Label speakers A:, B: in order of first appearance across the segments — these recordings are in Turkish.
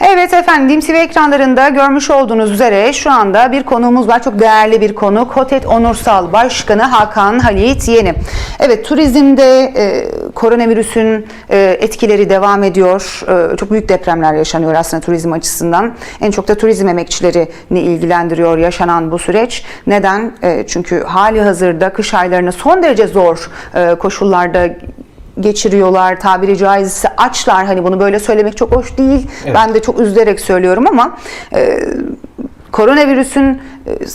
A: Evet efendim DİM TV ekranlarında görmüş olduğunuz üzere şu anda bir konuğumuz var. Çok değerli bir konuk. HOTET Onursal Başkanı Hakan Halit Yeni. Evet turizmde e, koronavirüsün e, etkileri devam ediyor. E, çok büyük depremler yaşanıyor aslında turizm açısından. En çok da turizm emekçilerini ilgilendiriyor yaşanan bu süreç. Neden? E, çünkü hali hazırda kış aylarını son derece zor e, koşullarda geçiriyorlar tabiri caizse açlar. Hani bunu böyle söylemek çok hoş değil. Ben de çok üzülerek söylüyorum ama e, koronavirüsün e,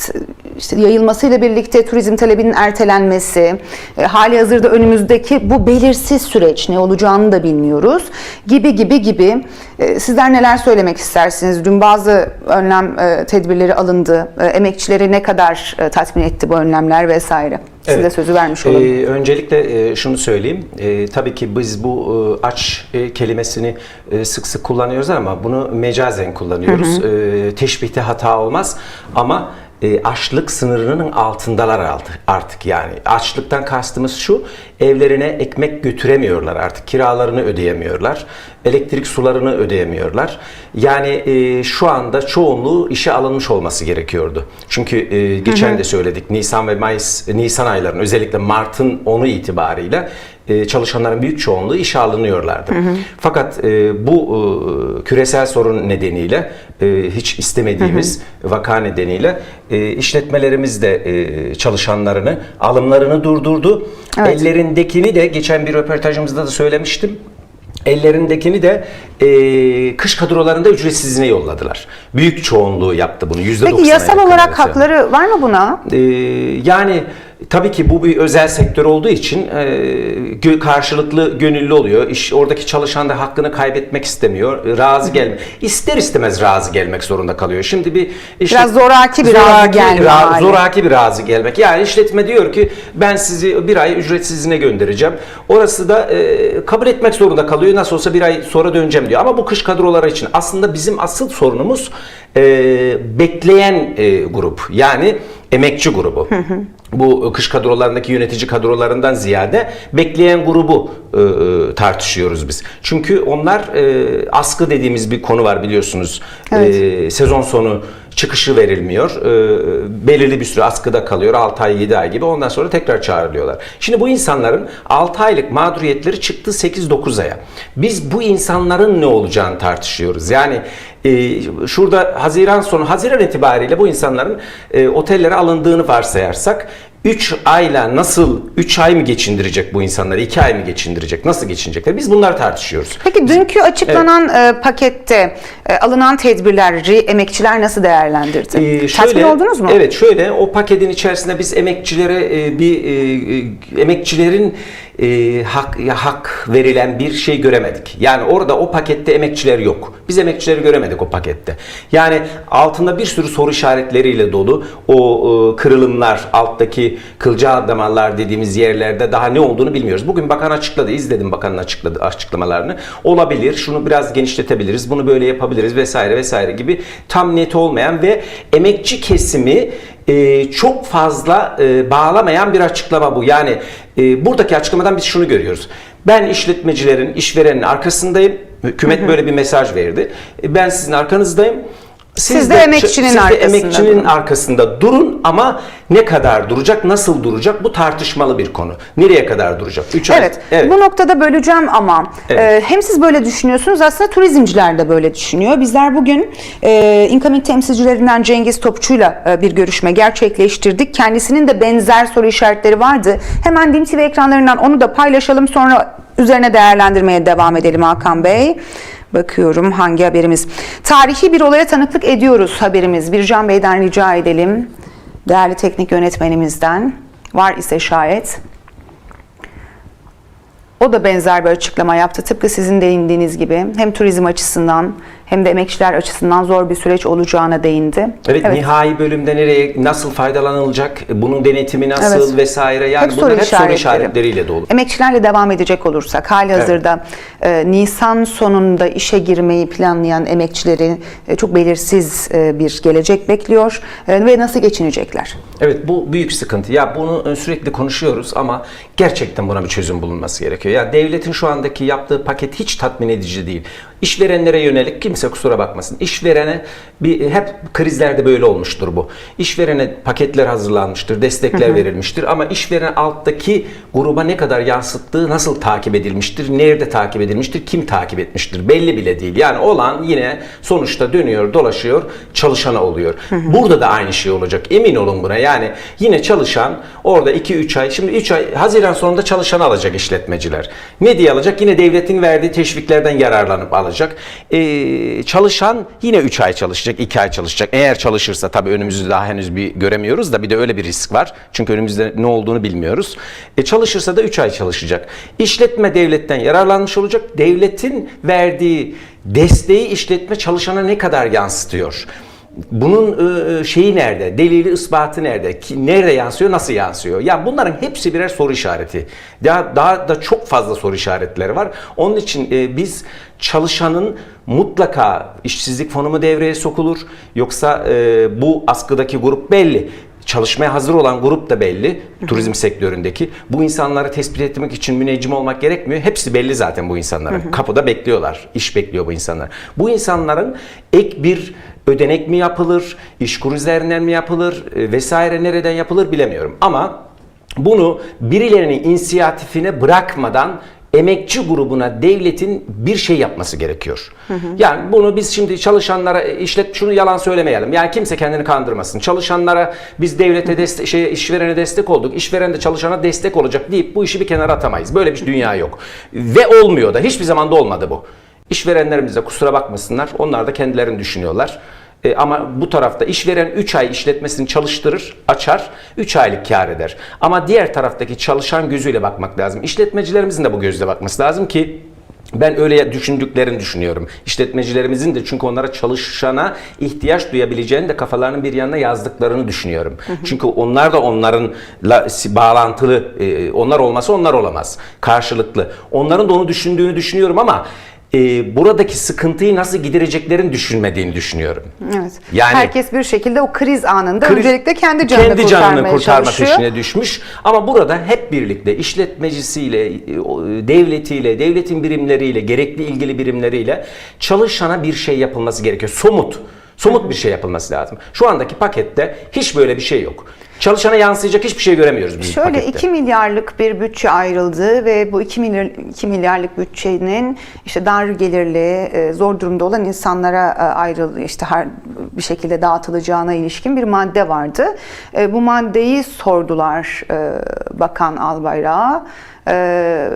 A: işte yayılmasıyla birlikte turizm talebinin ertelenmesi, e, hali hazırda önümüzdeki bu belirsiz süreç ne olacağını da bilmiyoruz gibi gibi gibi. E, sizler neler söylemek istersiniz? Dün bazı önlem e, tedbirleri alındı. E, emekçileri ne kadar e, tatmin etti bu önlemler vesaire? Size
B: Evet.
A: sözü vermiş olalım.
B: Ee, öncelikle e, şunu söyleyeyim. Ee, tabii ki biz bu e, aç e, kelimesini e, sık sık kullanıyoruz ama bunu mecazen kullanıyoruz. Ee, teşbihte hata olmaz ama e, açlık sınırının altındalar artık yani. Açlıktan kastımız şu, evlerine ekmek götüremiyorlar artık. Kiralarını ödeyemiyorlar. Elektrik sularını ödeyemiyorlar. Yani e, şu anda çoğunluğu işe alınmış olması gerekiyordu. Çünkü e, geçen de söyledik Nisan ve Mayıs, Nisan aylarının özellikle Mart'ın 10'u itibariyle e, çalışanların büyük çoğunluğu işe alınıyorlardı. Fakat e, bu e, küresel sorun nedeniyle e, hiç istemediğimiz vaka nedeniyle e, işletmelerimiz de e, çalışanlarını alımlarını durdurdu.
A: Evet.
B: Ellerindekini de geçen bir röportajımızda da söylemiştim. Ellerindekini de e, kış kadrolarında ücretsizine yolladılar. Büyük çoğunluğu yaptı bunu. %90'a
A: Peki yasal olarak hakları var mı buna?
B: Ee, yani tabii ki bu bir özel sektör olduğu için e, karşılıklı gönüllü oluyor. İş oradaki çalışan da hakkını kaybetmek istemiyor. Razı gelme. İster istemez razı gelmek zorunda kalıyor. Şimdi bir işte
A: Biraz zoraki bir razı gelme hali.
B: Zoraki bir razı gelmek. Yani işletme diyor ki ben sizi bir ay ücretsizine göndereceğim. Orası da e, kabul etmek zorunda kalıyor. Nasıl olsa bir ay sonra döneceğim diyor. Ama bu kış kadroları için aslında bizim asıl sorunumuz e, bekleyen e, grup. Yani emekçi grubu. Bu kış kadrolarındaki yönetici kadrolarından ziyade bekleyen grubu e, e, tartışıyoruz biz. Çünkü onlar e, askı dediğimiz bir konu var biliyorsunuz.
A: Evet.
B: E, sezon sonu çıkışı verilmiyor. E, belirli bir süre askıda kalıyor. 6 ay 7 ay gibi. Ondan sonra tekrar çağrılıyorlar. Şimdi bu insanların 6 aylık mağduriyetleri çıktı 8-9 aya. Biz bu insanların ne olacağını tartışıyoruz. Yani e, şurada Haziran sonu, Haziran itibariyle bu insanların e, otellere alındığını varsayarsak 3 ayla nasıl 3 ay mı geçindirecek bu insanları? 2 ay mı geçindirecek? Nasıl geçinecekler? Biz bunları tartışıyoruz.
A: Peki dünkü açıklanan e, pakette e, alınan tedbirleri emekçiler nasıl değerlendirdi?
B: Ee,
A: Tatmin oldunuz mu?
B: Evet şöyle o paketin içerisinde biz emekçilere e, bir e, emekçilerin e, hak ya hak verilen bir şey göremedik. Yani orada o pakette emekçiler yok. Biz emekçileri göremedik o pakette. Yani altında bir sürü soru işaretleriyle dolu o e, kırılımlar alttaki kılcal damarlar dediğimiz yerlerde daha ne olduğunu bilmiyoruz. Bugün bakan açıkladı. izledim bakanın açıkladı açıklamalarını. Olabilir. Şunu biraz genişletebiliriz. Bunu böyle yapabiliriz vesaire vesaire gibi tam net olmayan ve emekçi kesimi e, çok fazla e, bağlamayan bir açıklama bu. Yani e, buradaki açıklamadan biz şunu görüyoruz. Ben işletmecilerin, işverenin arkasındayım. Hükümet böyle bir mesaj verdi. E, Ben sizin arkanızdayım.
A: Siz de emekçinin
B: siz de
A: arkasında
B: emekçinin
A: durun.
B: arkasında durun ama ne kadar duracak, nasıl duracak bu tartışmalı bir konu. Nereye kadar duracak? 3 ay.
A: Evet, Bu noktada böleceğim ama
B: Evet.
A: e, hem siz böyle düşünüyorsunuz aslında turizmciler de böyle düşünüyor. Bizler bugün e, incoming temsilcilerinden Cengiz Topçu'yla e, bir görüşme gerçekleştirdik. Kendisinin de benzer soru işaretleri vardı. Hemen DİM TV ekranlarından onu da paylaşalım sonra üzerine değerlendirmeye devam edelim Hakan Bey. Bakıyorum hangi haberimiz. Tarihi bir olaya tanıklık ediyoruz haberimiz. Bircan Bey'den rica edelim. Değerli teknik yönetmenimizden. Var ise şayet. O da benzer bir açıklama yaptı. Tıpkı sizin değindiğiniz gibi hem turizm açısından hem de emekçiler açısından zor bir süreç olacağına değindi.
B: Evet, nihai bölümde nereye nasıl faydalanılacak, bunun denetimi nasıl
A: Evet.
B: vesaire yani
A: Hep
B: bunlar
A: soru
B: hep soru
A: işaretleri.
B: işaretleriyle dolu.
A: Emekçilerle devam edecek olursak hali hazırda e, Nisan sonunda işe girmeyi planlayan emekçileri e, çok belirsiz e, bir gelecek bekliyor E, ve nasıl geçinecekler?
B: Evet bu büyük sıkıntı. Ya bunu sürekli konuşuyoruz ama gerçekten buna bir çözüm bulunması gerekiyor. Ya devletin şu andaki yaptığı paket hiç tatmin edici değil. İşverenlere yönelik kimse kusura bakmasın. İşverene bir hep krizlerde böyle olmuştur bu. İşverene paketler hazırlanmıştır, destekler verilmiştir ama işveren alttaki gruba ne kadar yansıttığı nasıl takip edilmiştir, nerede takip edilmiştir, kim takip etmiştir belli bile değil. Yani olan yine sonuçta dönüyor, dolaşıyor, çalışana oluyor. Burada da aynı şey olacak. Emin olun buna. Yani yine çalışan orada 2-3 ay, şimdi 3 ay Haziran sonunda çalışanı alacak işletmeciler. Ne diye alacak? Yine devletin verdiği teşviklerden yararlanıp alacak. Ee, çalışan yine 3 ay çalışacak, 2 ay çalışacak. Eğer çalışırsa tabii önümüzde daha henüz bir göremiyoruz da bir de öyle bir risk var. Çünkü önümüzde ne olduğunu bilmiyoruz. E, çalışırsa da 3 ay çalışacak. İşletme devletten yararlanmış olacak. Devletin verdiği desteği işletme çalışana ne kadar yansıtıyor? Bunun e, şeyi nerede? Delili, ispatı nerede? Ki, nerede yansıyor? Nasıl yansıyor? Yani bunların hepsi birer soru işareti. Daha, daha da çok fazla soru işaretleri var. Onun için e, biz çalışanın mutlaka işsizlik fonu mu devreye sokulur? Yoksa e, bu askıdaki grup belli. Çalışmaya hazır olan grup da belli. Turizm sektöründeki. Bu insanları tespit etmek için müneccim olmak gerekmiyor. Hepsi belli zaten bu insanların. Kapıda bekliyorlar. İş bekliyor bu insanlar. Bu insanların ek bir ödenek mi yapılır, işkur üzerinden mi yapılır e, vesaire nereden yapılır bilemiyorum. Ama bunu birilerinin inisiyatifine bırakmadan emekçi grubuna devletin bir şey yapması gerekiyor. Yani bunu biz şimdi çalışanlara e, işlet şunu yalan söylemeyelim. Yani kimse kendini kandırmasın. Çalışanlara biz devlete destek şey işverene destek olduk. İşveren de çalışana destek olacak deyip bu işi bir kenara atamayız. Böyle bir dünya yok. Ve olmuyor da hiçbir zaman da olmadı bu. İşverenlerimiz de kusura bakmasınlar. Onlar da kendilerini düşünüyorlar. E, ama bu tarafta işveren 3 ay işletmesini çalıştırır, açar, 3 aylık kar eder. Ama diğer taraftaki çalışan gözüyle bakmak lazım. İşletmecilerimizin de bu gözle bakması lazım ki ben öyle düşündüklerini düşünüyorum. İşletmecilerimizin de çünkü onlara çalışana ihtiyaç duyabileceğini de kafalarının bir yanına yazdıklarını düşünüyorum. Çünkü onlar da onların bağlantılı, e, onlar olmasa onlar olamaz. Karşılıklı. Onların da onu düşündüğünü düşünüyorum ama e, buradaki sıkıntıyı nasıl gidereceklerini düşünmediğini düşünüyorum.
A: Evet.
B: Yani-
A: Herkes bir şekilde o kriz anında
B: Kriz-
A: öncelikle kendi canını
B: kendi canını kurtarma peşine düşmüş. Ama burada hep birlikte işletmecisiyle, devletiyle, devletin birimleriyle, gerekli ilgili birimleriyle çalışana bir şey yapılması gerekiyor. Somut. Somut bir şey yapılması lazım. Şu andaki pakette hiç böyle bir şey yok. Çalışana yansıyacak hiçbir şey göremiyoruz biz
A: Şöyle
B: pakette.
A: 2 milyarlık bir bütçe ayrıldı ve bu 2 milyar 2 milyarlık bütçenin işte dar gelirli, e, zor durumda olan insanlara e, ayrıl işte her bir şekilde dağıtılacağına ilişkin bir madde vardı. E, Bu maddeyi sordular Bakan Albayrak'a. E,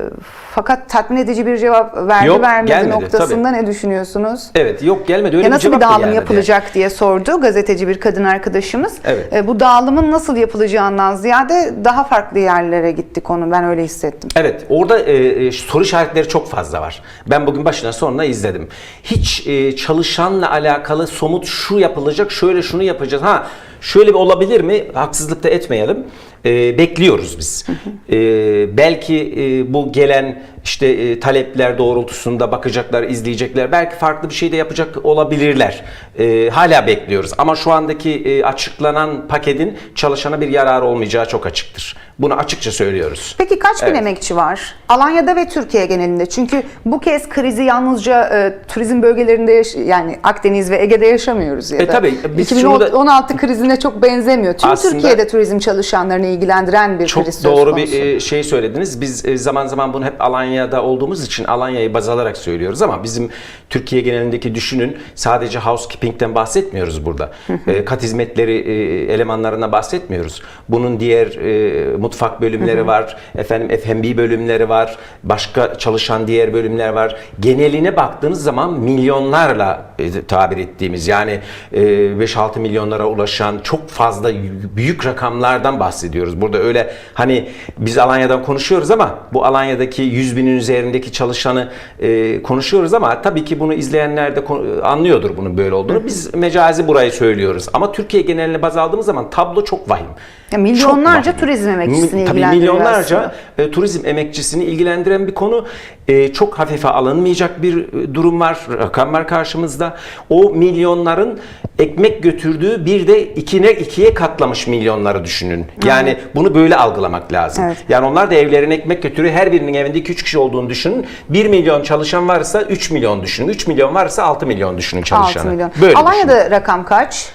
A: Fakat tatmin edici bir cevap verdi
B: Yok,
A: vermedi
B: gelmedi,
A: noktasında ne düşünüyorsunuz?
B: Evet yok gelmedi öyle
A: Ya
B: bir
A: nasıl bir dağılım yapılacak diye sordu gazeteci bir kadın arkadaşımız.
B: Evet.
A: E, bu dağılımın nasıl yapılacağından ziyade daha farklı yerlere gitti konu. Ben öyle hissettim.
B: Evet orada e, e, soru işaretleri çok fazla var. Ben bugün başından sonuna izledim. Hiç e, çalışanla alakalı somut şu yapılacak şöyle şunu yapacağız. Ha şöyle bir olabilir mi? Haksızlık da etmeyelim. E, bekliyoruz biz. E, belki e, bu gelen işte e, talepler doğrultusunda bakacaklar, izleyecekler. Belki farklı bir şey de yapacak olabilirler. E, hala bekliyoruz. Ama şu andaki e, açıklanan paketin çalışana bir yararı olmayacağı çok açıktır. Bunu açıkça söylüyoruz.
A: Peki kaç bin
B: Evet.
A: emekçi var? Alanya'da ve Türkiye genelinde. Çünkü bu kez krizi yalnızca e, turizm bölgelerinde yani Akdeniz ve Ege'de yaşamıyoruz ya da.
B: E, tabii, biz şunu da-
A: 2016 krizine çok benzemiyor. Tüm
B: Aslında-
A: Türkiye'de turizm çalışanlarını ilgilendiren bir
B: Çok
A: kriz söz
B: doğru bir e, şey söylediniz. Biz e, zaman zaman bunu hep Alanya'da olduğumuz için Alanya'yı baz alarak söylüyoruz ama bizim Türkiye genelindeki düşünün sadece housekeeping'den bahsetmiyoruz burada. E, kat hizmetleri e, elemanlarına bahsetmiyoruz. Bunun diğer e, mutfak bölümleri var, efendim F&B bölümleri var, başka çalışan diğer bölümler var. Geneline baktığınız zaman milyonlarla tabir ettiğimiz yani e, 5-6 milyonlara ulaşan çok fazla büyük rakamlardan bahsediyoruz. Burada öyle hani biz Alanya'dan konuşuyoruz ama bu Alanya'daki 100 binin üzerindeki çalışanı e, konuşuyoruz ama tabii ki bunu izleyenler de anlıyordur bunun böyle olduğunu. Biz mecazi burayı söylüyoruz ama Türkiye geneline baz aldığımız zaman tablo çok vahim.
A: Ya milyonlarca
B: Çok
A: turizm emekçisini
B: Mi- Tabii milyonlarca
A: aslında.
B: e, turizm emekçisini ilgilendiren bir konu. E, çok hafife alınmayacak bir e, durum var, rakam var karşımızda. O milyonların ekmek götürdüğü bir de ikine ikiye katlamış milyonları düşünün. Yani bunu böyle algılamak lazım.
A: Evet.
B: Yani onlar da evlerine ekmek götürüyor. Her birinin evinde 2-3 kişi olduğunu düşünün. 1 milyon çalışan varsa 3 milyon düşünün. 3 milyon varsa 6 milyon düşünün çalışanı.
A: 6 milyon.
B: Böyle
A: Alanya'da
B: düşünün.
A: rakam kaç?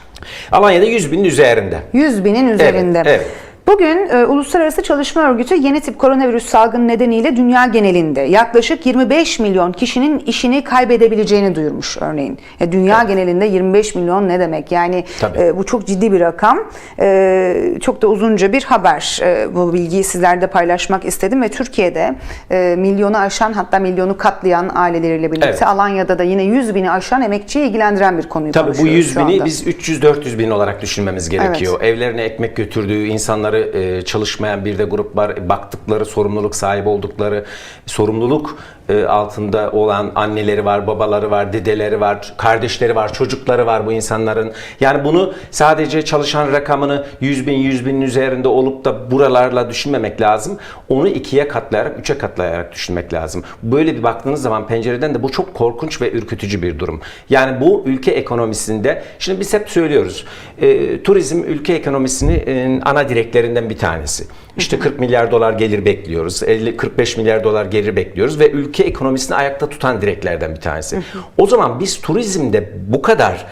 B: Alanya'da 100 binin üzerinde.
A: 100 binin üzerinde.
B: evet.
A: Bugün e, Uluslararası Çalışma Örgütü yeni tip koronavirüs salgını nedeniyle dünya genelinde yaklaşık 25 milyon kişinin işini kaybedebileceğini duyurmuş örneğin. E, dünya genelinde 25 milyon ne demek? Yani
B: Tabii.
A: e, bu çok ciddi bir rakam. E, çok da uzunca bir haber. E, bu bilgiyi sizlerle paylaşmak istedim ve Türkiye'de e, milyonu aşan hatta milyonu katlayan aileleriyle birlikte
B: Evet.
A: Alanya'da da yine 100 bini aşan emekçiyi ilgilendiren bir konuyu
B: Tabii bu
A: konuşuyoruz
B: 100
A: şu
B: bini biz 300-400 bin olarak düşünmemiz gerekiyor. Evlerine ekmek götürdüğü, insanları e, çalışmayan bir de grup var. Baktıkları, sorumluluk sahibi oldukları, sorumluluk e, altında olan anneleri var, babaları var, dedeleri var, kardeşleri var, çocukları var bu insanların. Yani bunu sadece çalışan rakamını 100 bin, 100 binin üzerinde olup da buralarla düşünmemek lazım. Onu ikiye katlayarak, üçe katlayarak düşünmek lazım. Böyle bir baktığınız zaman pencereden de bu çok korkunç ve ürkütücü bir durum. Yani bu ülke ekonomisinde, şimdi biz hep söylüyoruz, e, turizm ülke ekonomisinin ana direklerinden bir tanesi. İşte 40 milyar dolar gelir bekliyoruz, 50 45 milyar dolar gelir bekliyoruz ve ülke ekonomisini ayakta tutan direklerden bir tanesi. O zaman biz turizmde bu kadar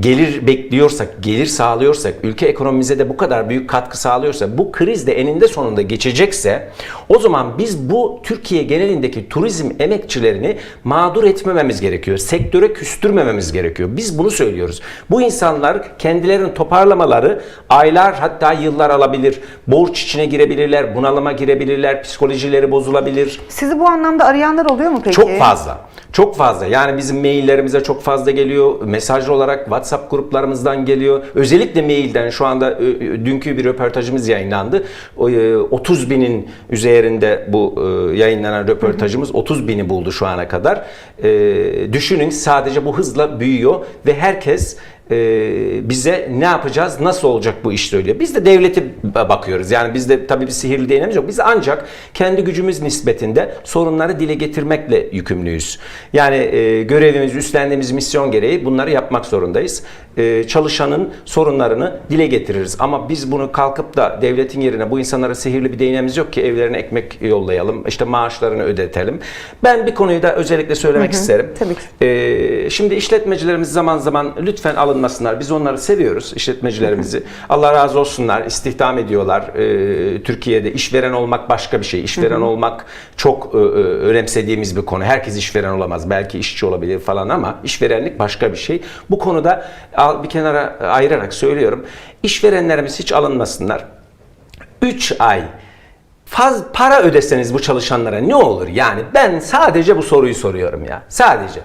B: gelir bekliyorsak, gelir sağlıyorsak, ülke ekonomimize de bu kadar büyük katkı sağlıyorsa, bu kriz de eninde sonunda geçecekse, o zaman biz bu Türkiye genelindeki turizm emekçilerini mağdur etmememiz gerekiyor. Sektöre küstürmememiz gerekiyor. Biz bunu söylüyoruz. Bu insanlar kendilerini toparlamaları aylar hatta yıllar alabilir. Borç içine girebilirler, bunalıma girebilirler, psikolojileri bozulabilir.
A: Sizi bu anlamda arayanlar oluyor mu peki?
B: Çok fazla. Çok fazla. Yani bizim maillerimize çok fazla geliyor. Mesaj olarak WhatsApp gruplarımızdan geliyor. Özellikle mailden şu anda dünkü bir röportajımız yayınlandı. O, e, 30 binin üzerinde bu e, yayınlanan röportajımız 30 bini buldu şu ana kadar. E, düşünün sadece bu hızla büyüyor ve herkes e, bize ne yapacağız, nasıl olacak bu iş söylüyor. Biz de devleti bakıyoruz. Yani bizde tabii bir sihirli değneğimiz yok. Biz ancak kendi gücümüz nispetinde sorunları dile getirmekle yükümlüyüz. Yani e, görevimiz, üstlendiğimiz misyon gereği bunları yapmak zorundayız. E, çalışanın sorunlarını dile getiririz. Ama biz bunu kalkıp da devletin yerine bu insanlara sihirli bir değneğimiz yok ki evlerine ekmek yollayalım, işte maaşlarını ödetelim. Ben bir konuyu da özellikle söylemek isterim.
A: tabii ki.
B: Ee, şimdi işletmecilerimiz zaman zaman lütfen alınmasınlar. Biz onları seviyoruz işletmecilerimizi. Allah razı olsunlar. istihdam ediyorlar. Ee, Türkiye'de işveren olmak başka bir şey. İşveren olmak çok e, e, önemsediğimiz bir konu. Herkes işveren olamaz. Belki işçi olabilir falan ama işverenlik başka bir şey. Bu konuda bir kenara ayırarak söylüyorum. İşverenlerimiz hiç alınmasınlar. 3 ay faz para ödeseniz bu çalışanlara ne olur? Yani ben sadece bu soruyu soruyorum ya. Sadece.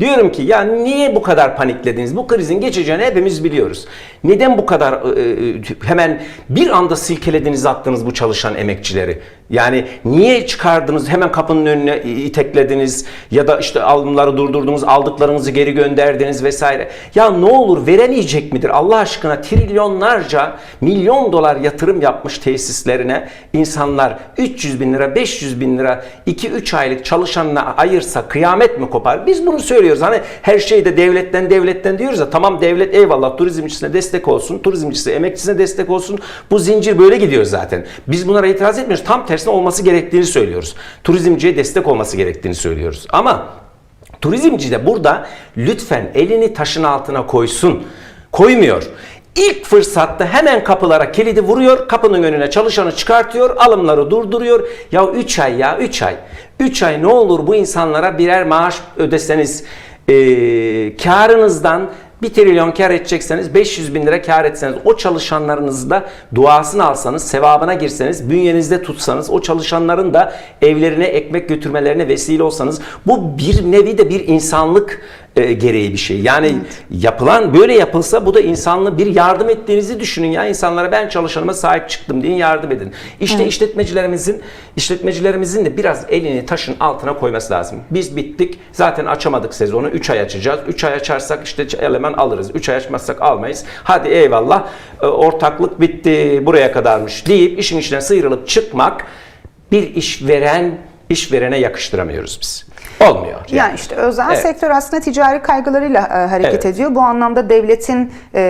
B: Diyorum ki ya niye bu kadar paniklediniz? Bu krizin geçeceğini hepimiz biliyoruz. Neden bu kadar e, e, hemen bir anda silkelediniz attınız bu çalışan emekçileri? Yani niye çıkardınız hemen kapının önüne iteklediniz ya da işte alımları durdurdunuz aldıklarınızı geri gönderdiniz vesaire. Ya ne olur veremeyecek midir Allah aşkına trilyonlarca milyon dolar yatırım yapmış tesislerine insanlar 300 bin lira 500 bin lira 2-3 aylık çalışanına ayırsa kıyamet mi kopar? Biz bunu söylüyoruz. Hani her şeyde devletten devletten diyoruz ya tamam devlet eyvallah turizmcisine destek olsun, turizmcisi emekçisine destek olsun. Bu zincir böyle gidiyor zaten. Biz bunlara itiraz etmiyoruz. Tam tersine olması gerektiğini söylüyoruz. Turizmciye destek olması gerektiğini söylüyoruz. Ama turizmci de burada lütfen elini taşın altına koysun. Koymuyor. İlk fırsatta hemen kapılara kilidi vuruyor, kapının önüne çalışanı çıkartıyor, alımları durduruyor. Ya 3 ay ya 3 ay. 3 ay ne olur bu insanlara birer maaş ödeseniz e, karınızdan 1 trilyon kar edecekseniz 500 bin lira kar etseniz o çalışanlarınızı da duasını alsanız sevabına girseniz bünyenizde tutsanız o çalışanların da evlerine ekmek götürmelerine vesile olsanız bu bir nevi de bir insanlık e, gereği bir şey. Yani yapılan böyle yapılsa bu da insanlığı bir yardım ettiğinizi düşünün ya insanlara ben çalışanıma sahip çıktım diye yardım edin. İşte işletmecilerimizin işletmecilerimizin de biraz elini taşın altına koyması lazım. Biz bittik. Zaten açamadık sezonu. 3 ay açacağız. 3 ay açarsak işte eleman alırız. 3 ay açmazsak almayız. Hadi eyvallah. e, Ortaklık bitti. Buraya kadarmış deyip işin içine sıyrılıp çıkmak bir işveren işverene yakıştıramıyoruz biz. Olmuyor.
A: Yani işte özel
B: Evet.
A: sektör aslında ticari kaygılarıyla e, hareket
B: Evet.
A: ediyor. Bu anlamda devletin e,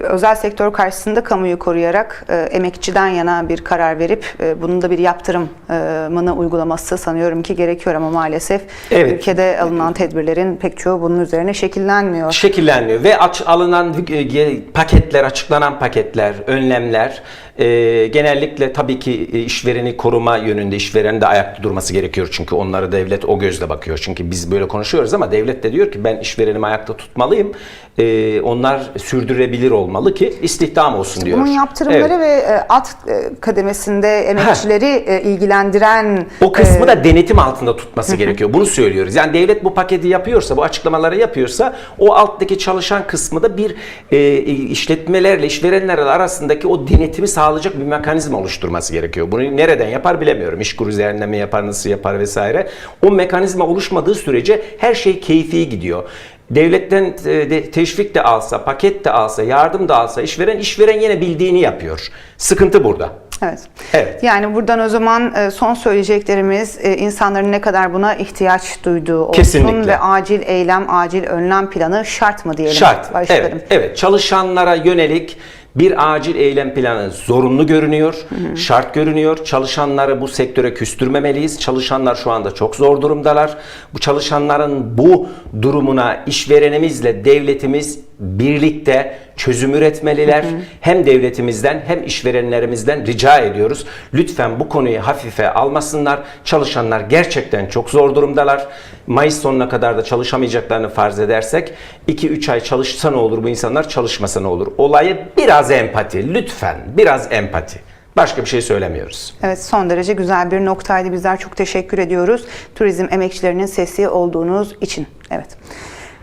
A: özel sektör karşısında kamuyu koruyarak e, emekçiden yana bir karar verip e, bunun da bir yaptırımını uygulaması sanıyorum ki gerekiyor ama maalesef
B: Evet.
A: ülkede alınan tedbirlerin pek çoğu bunun üzerine şekillenmiyor.
B: şekilleniyor ve aç, alınan e, paketler, açıklanan paketler, önlemler e, genellikle tabii ki e, işvereni koruma yönünde işverenin de ayakta durması gerekiyor. Çünkü onları devlet o gözle bakıyor. Çünkü biz böyle konuşuyoruz ama devlet de diyor ki ben işverenimi ayakta tutmalıyım. E, onlar sürdürülebilir olmalı ki istihdam olsun diyor.
A: Bunun yaptırımları
B: Evet.
A: ve e, alt e, kademesinde emekçileri e, ilgilendiren
B: O kısmı
A: e,
B: da denetim altında tutması gerekiyor. Bunu söylüyoruz. Yani devlet bu paketi yapıyorsa, bu açıklamaları yapıyorsa o alttaki çalışan kısmı da bir e, işletmelerle, işverenler arasındaki o denetimi sağlayacak bir mekanizma oluşturması gerekiyor. Bunu nereden yapar bilemiyorum. İşkur üzerinden mi yapar, nasıl yapar vesaire. O mekanizma oluşmadığı sürece her şey keyfi gidiyor. Devletten e, teşvik de alsa, paket de alsa, yardım da alsa işveren işveren yine bildiğini yapıyor. Sıkıntı burada.
A: Evet.
B: Evet.
A: Yani buradan o zaman e, son söyleyeceklerimiz e, insanların ne kadar buna ihtiyaç duyduğu olsun
B: Kesinlikle.
A: ve acil eylem, acil önlem planı şart mı diyelim
B: Şart.
A: başkanım?
B: Evet, evet. Çalışanlara yönelik bir acil eylem planı zorunlu görünüyor, şart görünüyor. Çalışanları bu sektöre küstürmemeliyiz. Çalışanlar şu anda çok zor durumdalar. Bu çalışanların bu durumuna işverenimizle devletimiz birlikte çözüm üretmeliler. Hem devletimizden hem işverenlerimizden rica ediyoruz. Lütfen bu konuyu hafife almasınlar. Çalışanlar gerçekten çok zor durumdalar. Mayıs sonuna kadar da çalışamayacaklarını farz edersek 2-3 ay çalışsa ne olur bu insanlar çalışmasa ne olur? Olayı biraz empati lütfen biraz empati. Başka bir şey söylemiyoruz.
A: Evet son derece güzel bir noktaydı. Bizler çok teşekkür ediyoruz. Turizm emekçilerinin sesi olduğunuz için. Evet.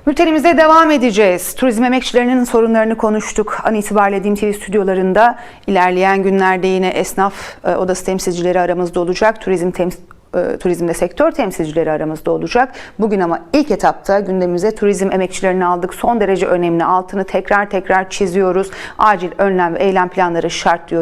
A: Bültenimize devam edeceğiz. Turizm emekçilerinin sorunlarını konuştuk. An itibariyle DİM stüdyolarında ilerleyen günlerde yine esnaf e, odası temsilcileri aramızda olacak. Turizm tems e, turizmde sektör temsilcileri aramızda olacak. Bugün ama ilk etapta gündemimize turizm emekçilerini aldık. Son derece önemli altını tekrar tekrar çiziyoruz. Acil önlem ve eylem planları şart diyoruz.